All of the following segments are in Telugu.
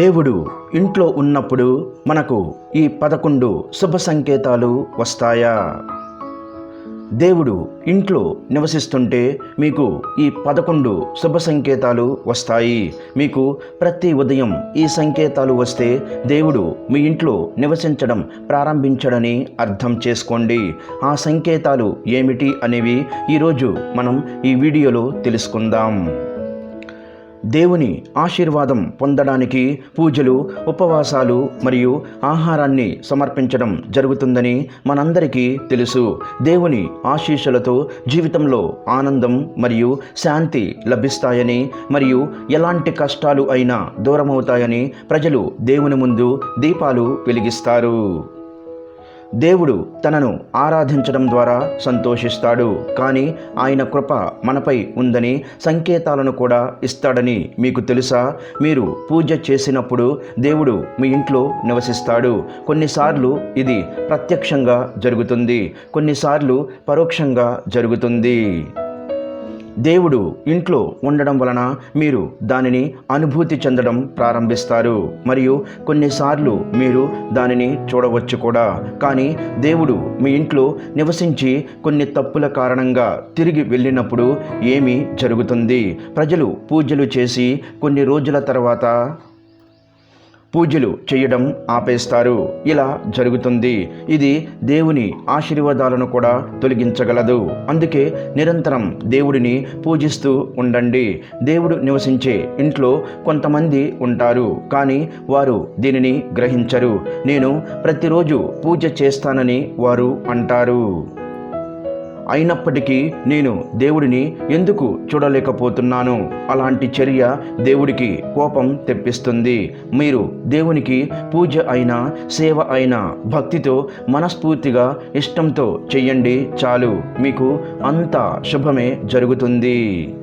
దేవుడు ఇంట్లో ఉన్నప్పుడు మనకు ఈ పదకొండు శుభ సంకేతాలు వస్తాయా? దేవుడు ఇంట్లో నివసిస్తుంటే మీకు ఈ పదకొండు శుభ సంకేతాలు వస్తాయి. మీకు ప్రతి ఉదయం ఈ సంకేతాలు వస్తే దేవుడు మీ ఇంట్లో నివసించడం ప్రారంభించడని అర్థం చేసుకోండి. ఆ సంకేతాలు ఏమిటి అనేవి ఈరోజు మనం ఈ వీడియోలో తెలుసుకుందాం. దేవుని ఆశీర్వాదం పొందడానికి పూజలు ఉపవాసాలు మరియు ఆహారాన్ని సమర్పించడం జరుగుతుందని మనందరికీ తెలుసు. దేవుని ఆశీస్సులతో జీవితంలో ఆనందం మరియు శాంతి లభిస్తాయని మరియు ఎలాంటి కష్టాలు అయినా దూరమవుతాయని ప్రజలు దేవుని ముందు దీపాలు వెలిగిస్తారు. దేవుడు తనను ఆరాధించడం ద్వారా సంతోషిస్తాడు. కానీ ఆయన కృప మనపై ఉందని సంకేతాలను కూడా ఇస్తాడని మీకు తెలుసా? మీరు పూజ చేసినప్పుడు దేవుడు మీ ఇంట్లో నివసిస్తాడు. కొన్నిసార్లు ఇది ప్రత్యక్షంగా జరుగుతుంది. కొన్నిసార్లు పరోక్షంగా జరుగుతుంది. దేవుడు ఇంట్లో ఉండడం వలన మీరు దానిని అనుభూతి చెందడం ప్రారంభిస్తారు. మరియు కొన్నిసార్లు మీరు దానిని చూడవచ్చు కూడా. కానీ దేవుడు మీ ఇంట్లో నివసించి కొన్ని తప్పుల కారణంగా తిరిగి వెళ్ళినప్పుడు ఏమి జరుగుతుంది? ప్రజలు పూజలు చేసి కొన్ని రోజుల తర్వాత పూజలు చేయడం ఆపేస్తారు. ఇలా జరుగుతుంది. ఇది దేవుని ఆశీర్వాదాలను కూడా తొలగించగలదు. అందుకే నిరంతరం దేవుడిని పూజిస్తూ ఉండండి. దేవుడు నివసించే ఇంట్లో కొంతమంది ఉంటారు. కానీ వారు దీనిని గ్రహించరు. నేను ప్రతిరోజు పూజ చేస్తానని వారు అంటారు. అయినప్పటికీ నేను దేవుడిని ఎందుకు చూడలేకపోతున్నాను? అలాంటి చర్య దేవుడికి కోపం తెప్పిస్తుంది. మీరు దేవునికి పూజ అయినా సేవ అయినా భక్తితో మనస్ఫూర్తిగా ఇష్టంతో చెయ్యండి చాలు. మీకు అంత శుభమే జరుగుతుంది.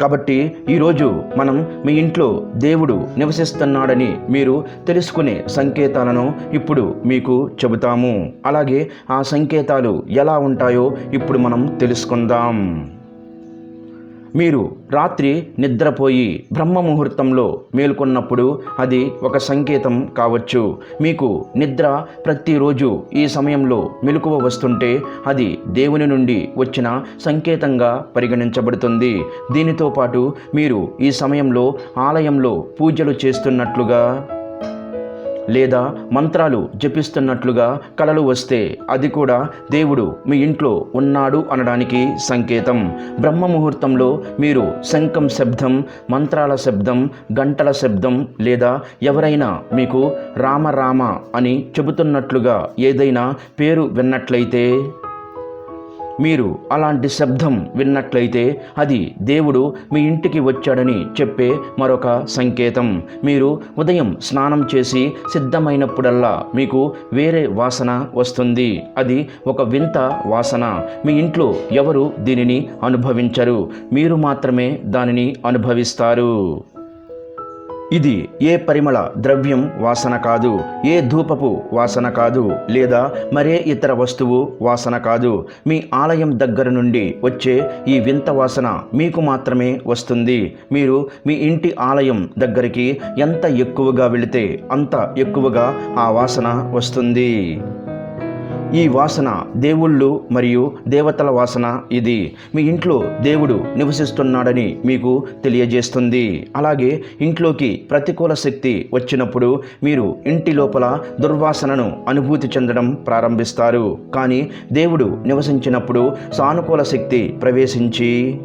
కాబట్టి ఈరోజు మనం మీ ఇంట్లో దేవుడు నివసిస్తున్నాడని మీరు తెలుసుకునే సంకేతాలను ఇప్పుడు మీకు చెబుతాము. అలాగే ఆ సంకేతాలు ఎలా ఉంటాయో ఇప్పుడు మనం తెలుసుకుందాం. మీరు రాత్రి నిద్రపోయి బ్రహ్మ ముహూర్తంలో మేల్కొన్నప్పుడు అది ఒక సంకేతం కావచ్చు. మీకు నిద్ర ప్రతిరోజు ఈ సమయంలో మెలకువ వస్తుంటే అది దేవుని నుండి వచ్చిన సంకేతంగా పరిగణించబడుతుంది. దీనితో పాటు మీరు ఈ సమయంలో ఆలయంలో పూజలు చేస్తున్నట్లుగా లేదా మంత్రాలు జపిస్తున్నట్లుగా కలలు వస్తే అది కూడా దేవుడు మీ ఇంట్లో ఉన్నాడు అనడానికి సంకేతం. బ్రహ్మ ముహూర్తంలో మీరు శంఖం శబ్దం మంత్రాల శబ్దం గంటల శబ్దం లేదా ఎవరైనా మీకు రామ రామ అని చెబుతున్నట్లుగా ఏదైనా పేరు విన్నట్లయితే మీరు అలాంటి శబ్దం విన్నట్లయితే అది దేవుడు మీ ఇంటికి వచ్చాడని చెప్పే మరొక సంకేతం. మీరు ఉదయం స్నానం చేసి సిద్ధమైనప్పుడల్లా మీకు వేరే వాసన వస్తుంది. అది ఒక వింత వాసన. మీ ఇంట్లో ఎవరు దీనిని అనుభవించరు? మీరు మాత్రమే దానిని అనుభవిస్తారు. ఇది ఏ పరిమళ ద్రవ్యం వాసన కాదు ఏ ధూపపు వాసన కాదు లేదా మరే ఇతర వస్తువు వాసన కాదు. మీ ఆలయం దగ్గర నుండి వచ్చే ఈ వింత వాసన మీకు మాత్రమే వస్తుంది. మీరు మీ ఇంటి ఆలయం దగ్గరికి ఎంత ఎక్కువగా వెళితే అంత ఎక్కువగా ఆ వాసన వస్తుంది. ఈ వాసన దేవుళ్ళు మరియు దేవతల వాసన ఇది. మీ ఇంట్లో దేవుడు నివసిస్తున్నాడని మీకు తెలియజేస్తుంది. అలాగే ఇంట్లోకి ప్రతికూల శక్తి వచ్చినప్పుడు మీరు ఇంటి లోపల దుర్వాసనను అనుభూతి చెందడం ప్రారంభిస్తారు. కానీ దేవుడు నివసించినప్పుడు సానుకూల శక్తి ప్రవేశించి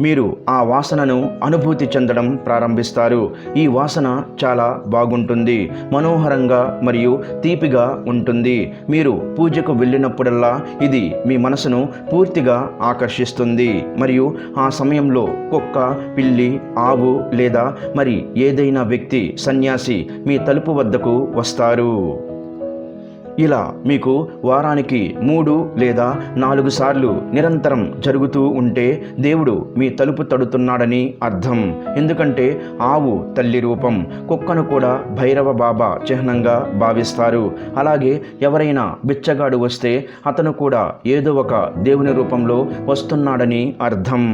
మీరు ఆ వాసనను అనుభూతి చెందడం ప్రారంభిస్తారు. ఈ వాసన చాలా బాగుంటుంది మనోహరంగా మరియు తీపిగా ఉంటుంది. మీరు పూజకు వెళ్ళినప్పుడల్లా ఇది మీ మనసును పూర్తిగా ఆకర్షిస్తుంది. మరియు ఆ సమయంలో కుక్క పిల్లి ఆవు లేదా మరి ఏదైనా వ్యక్తి సన్యాసి మీ తలుపు వద్దకు వస్తారు. ఇలా మీకు వారానికి మూడు లేదా నాలుగు సార్లు నిరంతరం జరుగుతూ ఉంటే దేవుడు మీ తలుపు తడుతున్నాడని అర్థం. ఎందుకంటే ఆవు తల్లి రూపం కుక్కను కూడా భైరవ బాబా చిహ్నంగా భావిస్తారు. అలాగే ఎవరైనా బిచ్చగాడు వస్తే అతను కూడా ఏదో ఒక దేవుని రూపంలో వస్తున్నాడని అర్థం.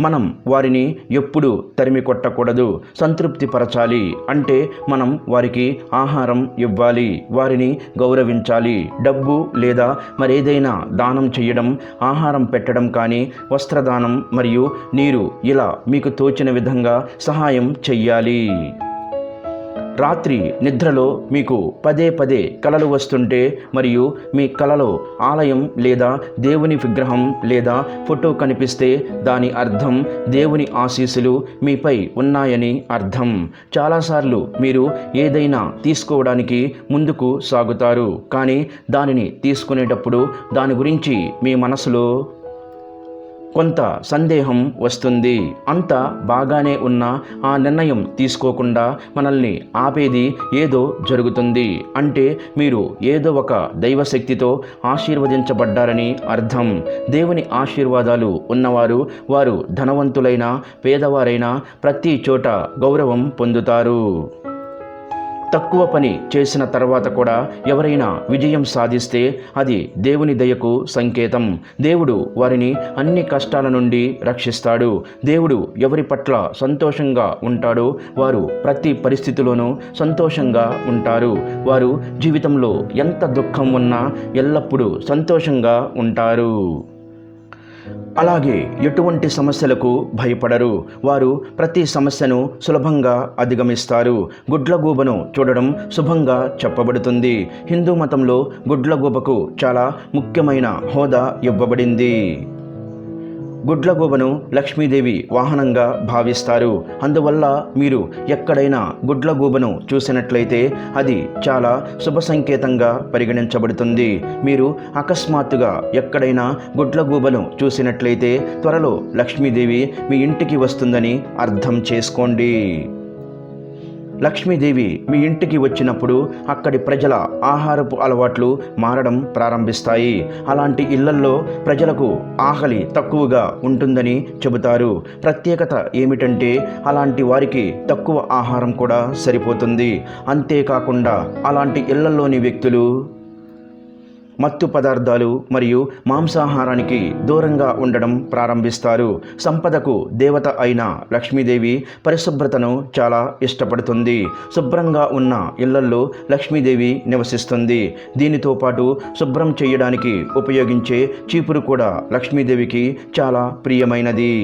మనం వారిని ఎప్పుడు తరిమి కొట్టకూడదు. సంతృప్తి పరచాలి అంటే మనం వారికి ఆహారం ఇవ్వాలి. వారిని గౌరవించాలి. డబ్బు లేదా మరేదైనా దానం చేయడం ఆహారం పెట్టడం కానీ వస్త్రదానం మరియు నీరు ఇలా మీకు తోచిన విధంగా సహాయం చెయ్యాలి. రాత్రి నిద్రలో మీకు పదే పదే కలలు వస్తుంటే మరియు మీ కలలో ఆలయం లేదా దేవుని విగ్రహం లేదా ఫోటో కనిపిస్తే దాని అర్థం దేవుని ఆశీస్సులు మీపై ఉన్నాయని అర్థం. చాలాసార్లు మీరు ఏదైనా తీసుకోవడానికి ముందుకు సాగుతారు కానీ దానిని తీసుకునేటప్పుడు దాని గురించి మీ మనసులో కొంత సందేహం వస్తుంది. అంత బాగానే ఉన్న ఆ నిర్ణయం తీసుకోకుండా మనల్ని ఆపేది ఏదో జరుగుతుంది. అంటే మీరు ఏదో ఒక దైవశక్తితో ఆశీర్వదించబడ్డారని అర్థం. దేవుని ఆశీర్వాదాలు ఉన్నవారు వారు ధనవంతులైన పేదవారైనా ప్రతి చోట గౌరవం పొందుతారు. తక్కువ పని చేసిన తర్వాత కూడా ఎవరైనా విజయం సాధిస్తే అది దేవుని దయకు సంకేతం. దేవుడు వారిని అన్ని కష్టాల నుండి రక్షిస్తాడు. దేవుడు ఎవరి పట్ల సంతోషంగా ఉంటాడో వారు ప్రతి పరిస్థితిలోనూ సంతోషంగా ఉంటారు. వారు జీవితంలో ఎంత దుఃఖం ఉన్నా ఎల్లప్పుడూ సంతోషంగా ఉంటారు. అలాగే ఎటువంటి సమస్యలకు భయపడరు. వారు ప్రతి సమస్యను సులభంగా అధిగమిస్తారు. గుడ్లగూబను చూడడం శుభంగా చెప్పబడుతుంది. హిందూ మతంలో గుడ్లగూబకు చాలా ముఖ్యమైన హోదా ఇవ్వబడింది. గుడ్లగూబను లక్ష్మీదేవి వాహనంగా భావిస్తారు. అందువల్ల మీరు ఎక్కడైనా గుడ్లగూబను చూసినట్లయితే అది చాలా శుభ సంకేతంగా పరిగణించబడుతుంది. మీరు అకస్మాత్తుగా ఎక్కడైనా గుడ్లగూబను చూసినట్లయితే త్వరలో లక్ష్మీదేవి మీ ఇంటికి వస్తుందని అర్థం చేసుకోండి. లక్ష్మీదేవి మీ ఇంటికి వచ్చినప్పుడు అక్కడి ప్రజల ఆహారపు అలవాట్లు మారడం ప్రారంభిస్తాయి. అలాంటి ఇళ్ళల్లో ప్రజలకు ఆకలి తక్కువగా ఉంటుందని చెబుతారు. ప్రత్యేకత ఏమిటంటే అలాంటి వారికి తక్కువ ఆహారం కూడా సరిపోతుంది. అంతేకాకుండా అలాంటి ఇళ్ళలోని వ్యక్తులు మత్తు పదార్థాలు మరియు మాంసాహారానికి దూరంగా ఉండడం ప్రారంభిస్తారు. సంపదకు దేవత అయిన లక్ష్మీదేవి పరిశుభ్రతను చాలా ఇష్టపడుతుంది. శుభ్రంగా ఉన్న ఇళ్ళల్లో లక్ష్మీదేవి నివసిస్తుంది. దీనితో పాటు శుభ్రం చేయడానికి ఉపయోగించే చీపురు కూడా లక్ష్మీదేవికి చాలా ప్రియమైనది.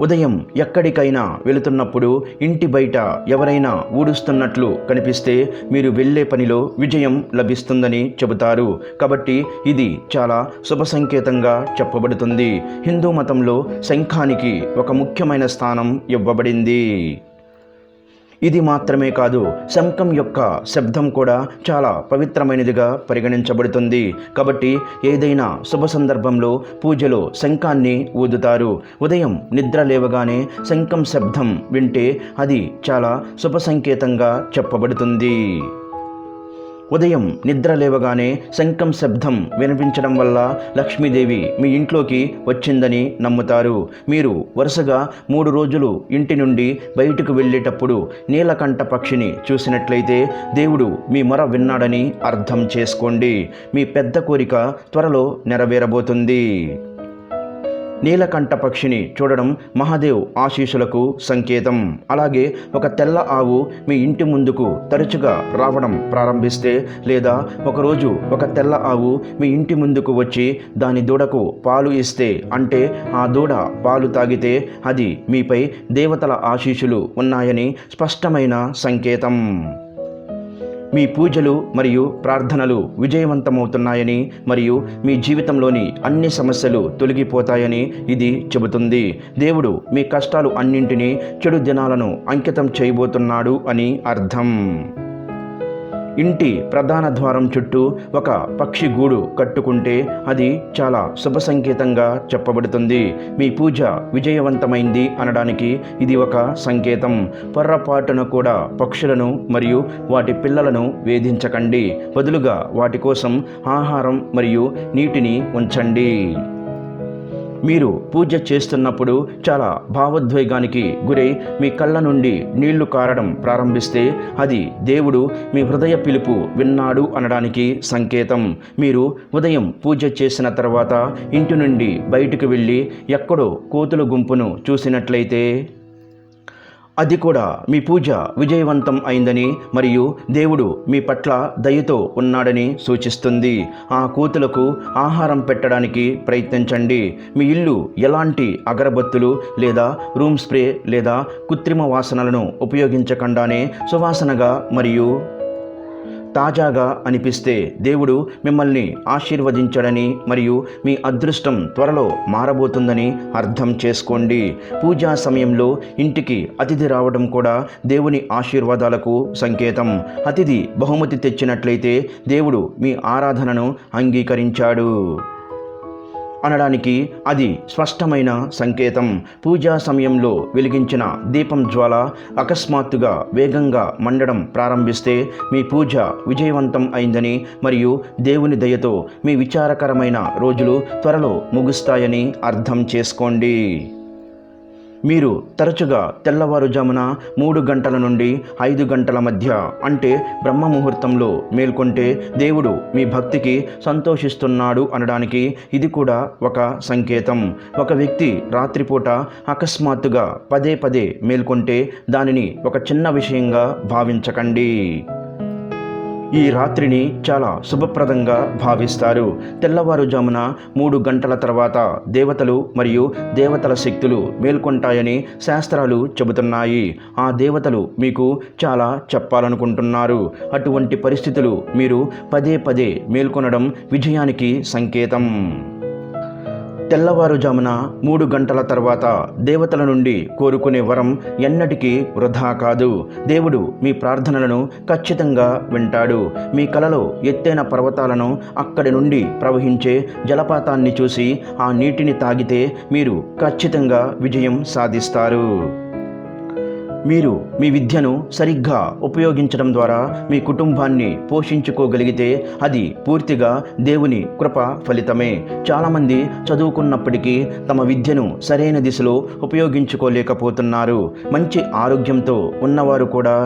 ఉదయం ఎక్కడికైనా వెళుతున్నప్పుడు ఇంటి బయట ఎవరైనా ఊడుస్తున్నట్లు కనిపిస్తే మీరు వెళ్ళే పనిలో విజయం లభిస్తుందని చెబుతారు. కాబట్టి ఇది చాలా శుభ సంకేతంగా చెప్పబడుతుంది. హిందూ మతంలో శంఖానికి ఒక ముఖ్యమైన స్థానం ఇవ్వబడింది. ఇది మాత్రమే కాదు శంఖం యొక్క శబ్దం కూడా చాలా పవిత్రమైనదిగా పరిగణించబడుతుంది. కాబట్టి ఏదైనా శుభ సందర్భంలో పూజలో శంఖాన్ని ఊదుతారు. ఉదయం నిద్ర లేవగానే శంఖం శబ్దం వింటే అది చాలా శుభ సంకేతంగా చెప్పబడుతుంది. ఉదయం నిద్ర లేవగానే శంఖం శబ్దం వినిపించడం వల్ల లక్ష్మీదేవి మీ ఇంట్లోకి వచ్చిందని నమ్ముతారు. మీరు వరుసగా మూడు రోజులు ఇంటి నుండి బయటకు వెళ్ళేటప్పుడు నీలకంఠ పక్షిని చూసినట్లయితే దేవుడు మీ మొర విన్నాడని అర్థం చేసుకోండి. మీ పెద్ద కోరిక త్వరలో నెరవేరబోతుంది. నీలకంఠ పక్షిని చూడడం మహాదేవ్ ఆశీస్సులకు సంకేతం. అలాగే ఒక తెల్ల ఆవు మీ ఇంటి ముందుకు తరచుగా రావడం ప్రారంభిస్తే లేదా ఒకరోజు ఒక తెల్ల ఆవు మీ ఇంటి ముందుకు వచ్చి దాని దూడకు పాలు ఇస్తే అంటే ఆ దూడ పాలు తాగితే అది మీపై దేవతల ఆశీస్సులు ఉన్నాయని స్పష్టమైన సంకేతం. మీ పూజలు మరియు ప్రార్థనలు విజయవంతమవుతున్నాయని మరియు మీ జీవితంలోని అన్ని సమస్యలు తొలగిపోతాయని ఇది చెబుతుంది. దేవుడు మీ కష్టాలు అన్నింటినీ చెడు దినాలను అంకితం చేయబోతున్నాడు అని అర్థం. ఇంటి ప్రధాన ద్వారం చుట్టూ ఒక పక్షి గూడు కట్టుకుంటే అది చాలా శుభ సంకేతంగా చెప్పబడుతుంది. మీ పూజ విజయవంతమైంది అనడానికి ఇది ఒక సంకేతం. పొర్రపాటున కూడా పక్షులను మరియు వాటి పిల్లలను వేధించకండి. బదులుగా వాటి కోసం ఆహారం మరియు నీటిని ఉంచండి. మీరు పూజ చేస్తున్నప్పుడు చాలా భావోద్వేగానికి గురై మీ కళ్ళ నుండి నీళ్ళు కారడం ప్రారంభిస్తే అది దేవుడు మీ హృదయ పిలుపు విన్నాడు అనడానికి సంకేతం. మీరు ఉదయం పూజ చేసిన తర్వాత ఇంటి నుండి బయటకు వెళ్ళి ఎక్కడో కోతుల గుంపును చూసినట్లయితే అది కూడా మీ పూజ విజయవంతం అయిందని మరియు దేవుడు మీ పట్ల దయతో ఉన్నాడని సూచిస్తుంది. ఆ కూతులకు ఆహారం పెట్టడానికి ప్రయత్నించండి. మీ ఇల్లు ఎలాంటి అగరబత్తులు లేదా రూమ్ స్ప్రే లేదా కృత్రిమ వాసనలను ఉపయోగించకుండానే సువాసనగా మరియు తాజాగా అనిపిస్తే దేవుడు మిమ్మల్ని ఆశీర్వదించడని మరియు మీ అదృష్టం త్వరలో మారబోతుందని అర్థం చేసుకోండి. పూజా సమయంలో ఇంటికి అతిథి రావడం కూడా దేవుని ఆశీర్వాదాలకు సంకేతం. అతిథి బహుమతి తెచ్చినట్లయితే దేవుడు మీ ఆరాధనను అంగీకరించాడు. అనడానికి అది స్పష్టమైన సంకేతం. పూజా సమయంలో వెలిగించిన దీపం జ్వాల అకస్మాత్తుగా వేగంగా మండడం ప్రారంభిస్తే మీ పూజ విజయవంతం అయిందని మరియు దేవుని దయతో మీ విచారకరమైన రోజులు త్వరలో ముగుస్తాయని అర్థం చేసుకోండి. మీరు తరచుగా తెల్లవారుజామున మూడు గంటల నుండి ఐదు గంటల మధ్య అంటే బ్రహ్మ ముహూర్తంలో మేల్కొంటే దేవుడు మీ భక్తికి సంతోషిస్తున్నాడు అనడానికి ఇది కూడా ఒక సంకేతం. ఒక వ్యక్తి రాత్రిపూట అకస్మాత్తుగా పదే పదే మేల్కొంటే దానిని ఒక చిన్న విషయంగా భావించకండి. ఈ రాత్రిని చాలా శుభప్రదంగా భావిస్తారు. తెల్లవారుజామున మూడు గంటల తర్వాత దేవతలు మరియు దేవతల శక్తులు మేల్కొంటాయని శాస్త్రాలు చెబుతున్నాయి. ఆ దేవతలు మీకు చాలా చెప్పాలనుకుంటున్నారు. అటువంటి పరిస్థితులు మీరు పదే పదే మేల్కొనడం విజయానికి సంకేతం. తెల్లవారుజామున మూడు గంటల తర్వాత దేవతల నుండి కోరుకునే వరం ఎన్నటికీ వృధా కాదు. దేవుడు మీ ప్రార్థనలను ఖచ్చితంగా వింటాడు. మీ కలలో ఎత్తైన పర్వతాలను అక్కడి నుండి ప్రవహించే జలపాతాన్ని చూసి ఆ నీటిని తాగితే మీరు ఖచ్చితంగా విజయం సాధిస్తారు. మీరు మీ విద్యను సరిగ్గా ఉపయోగించడం ద్వారా మీ కుటుంబాన్ని పోషించుకోగలిగితే అది పూర్తిగా దేవుని కృప ఫలితమే. చాలామంది చదువుకున్నప్పటికీ తమ విద్యను సరైన దిశలో ఉపయోగించుకోలేకపోతున్నారు. మంచి ఆరోగ్యంతో ఉన్నవారు కూడా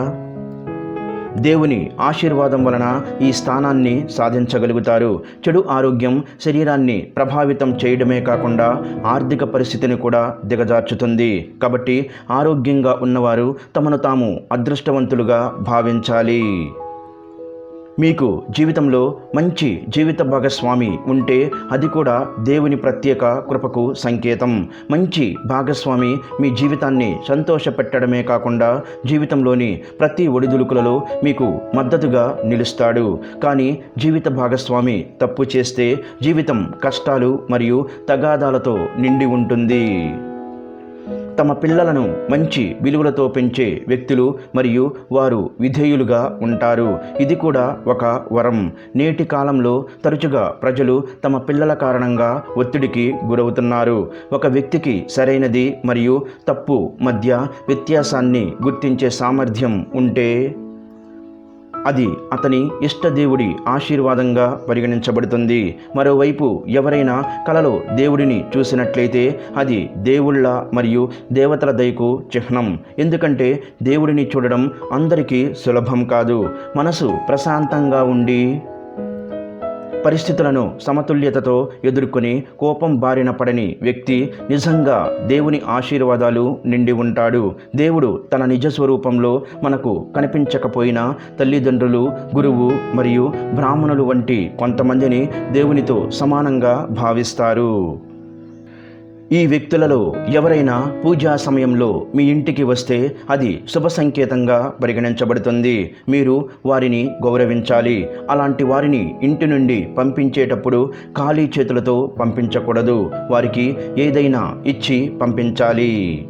దేవుని ఆశీర్వాదం వలన ఈ స్థానాన్ని సాధించగలుగుతారు. చెడు ఆరోగ్యం శరీరాన్ని ప్రభావితం చేయడమే కాకుండా ఆర్థిక పరిస్థితిని కూడా దిగజార్చుతుంది. కాబట్టి ఆరోగ్యంగా ఉన్నవారు తమను తాము అదృష్టవంతులుగా భావించాలి. మీకు జీవితంలో మంచి జీవిత భాగస్వామి ఉంటే అది కూడా దేవుని ప్రత్యేక కృపకు సంకేతం. మంచి భాగస్వామి మీ జీవితాన్ని సంతోషపెట్టడమే కాకుండా జీవితంలోని ప్రతి ఒడిదుడుకులలో మీకు మద్దతుగా నిలుస్తాడు. కానీ జీవిత భాగస్వామి తప్పు చేస్తే జీవితం కష్టాలు మరియు తగాదాలతో నిండి ఉంటుంది. తమ పిల్లలను మంచి విలువలతో పెంచే వ్యక్తులు మరియు వారు విధేయులుగా ఉంటారు. ఇది కూడా ఒక వరం. నేటి కాలంలో తరచుగా ప్రజలు తమ పిల్లల కారణంగా ఒత్తిడికి గురవుతున్నారు. ఒక వ్యక్తికి సరైనది మరియు తప్పు మధ్య వ్యత్యాసాన్ని గుర్తించే సామర్థ్యం ఉంటే అది అతని ఇష్టదేవుడి ఆశీర్వాదంగా పరిగణించబడుతుంది. మరోవైపు ఎవరైనా కలలో దేవుడిని చూసినట్లయితే అది దేవుళ్ళ మరియు దేవతల దయకు చిహ్నం. ఎందుకంటే దేవుడిని చూడడం అందరికీ సులభం కాదు. మనసు ప్రశాంతంగా ఉండి పరిస్థితులను సమతుల్యతతో ఎదుర్కొని కోపం బారిన పడని వ్యక్తి నిజంగా దేవుని ఆశీర్వాదాలు నిండి ఉంటాడు. దేవుడు తన నిజ స్వరూపంలో మనకు కనిపించకపోయినా తల్లిదండ్రులు గురువు మరియు బ్రాహ్మణులు వంటి కొంతమందిని దేవునితో సమానంగా భావిస్తారు. ఈ వ్యక్తులలో ఎవరైనా పూజా సమయంలో మీ ఇంటికి వస్తే అది శుభ సంకేతంగా పరిగణించబడుతుంది. మీరు వారిని గౌరవించాలి. అలాంటి వారిని ఇంటి నుండి పంపించేటప్పుడు ఖాళీ చేతులతో పంపించకూడదు. వారికి ఏదైనా ఇచ్చి పంపించాలి.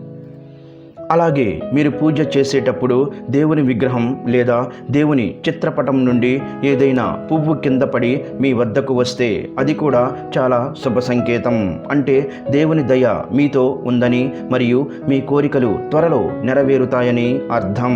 అలాగే మీరు పూజ చేసేటప్పుడు దేవుని విగ్రహం లేదా దేవుని చిత్రపటం నుండి ఏదైనా పువ్వు కింద పడి మీ వద్దకు వస్తే అది కూడా చాలా శుభ సంకేతం. అంటే దేవుని దయ మీతో ఉందని మరియు మీ కోరికలు త్వరలో నెరవేరుతాయని అర్థం.